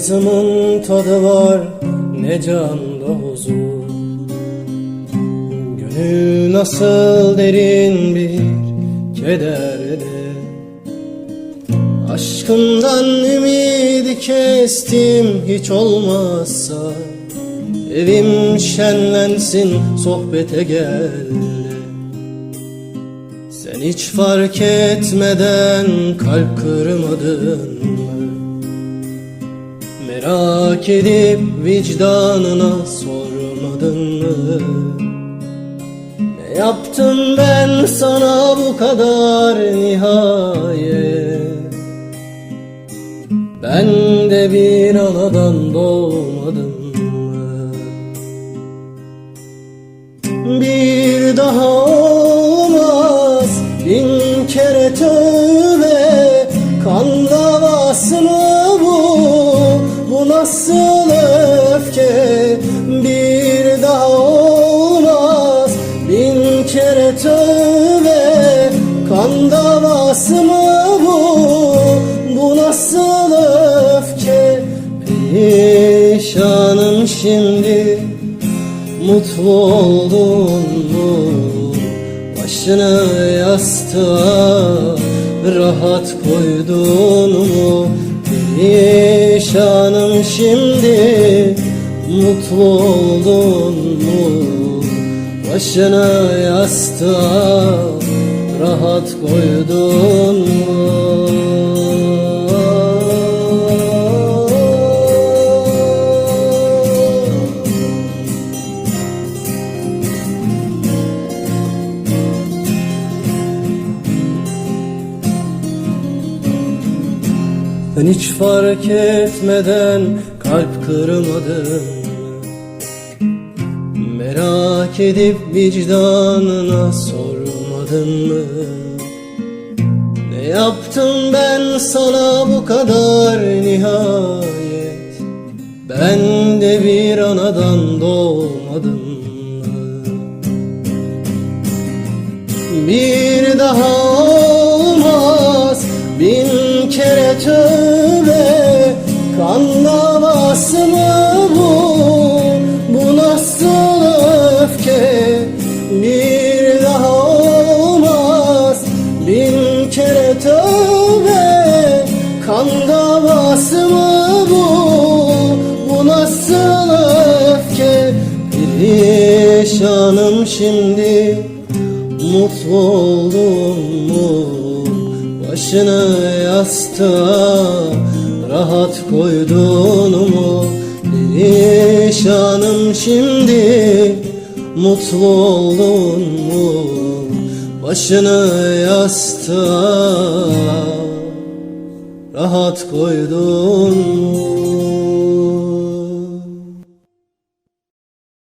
Ağzımın tadı var ne canda huzur. Gönül nasıl derin bir kederde Aşkından ümidi kestim hiç olmazsa Evim şenlensin sohbete geldi. Sen hiç fark etmeden kalp kırmadın mı? Merak edip vicdanına sormadın mı? Ne yaptım ben sana bu kadar nihayet Ben de bir anadan doğmadım mı? Bir daha olmaz bin kere tövbe nasıl öfke? Bir daha olmaz bin kere tövbe Kan davası mı bu? Bu nasıl öfke? Perişanım şimdi Mutlu oldun mu? Başını yastığa rahat koydun mu? Perişanım şimdi Mutlu oldun mu? Başını yastığa rahat koydun mu? Ben hiç fark etmeden kalp kırmadın Merak edip vicdanına sormadın mı? Ne yaptım ben sana bu kadar nihayet Ben de bir anadan doğmadım mı? Bir daha Kan davası mı bu? Bu nasıl öfke? Perişanım şimdi Mutlu oldun mu? Başını yastığa rahat koydun mu? Perişanım şimdi Mutlu oldun mu? Başını yastığa rahat koydun mu?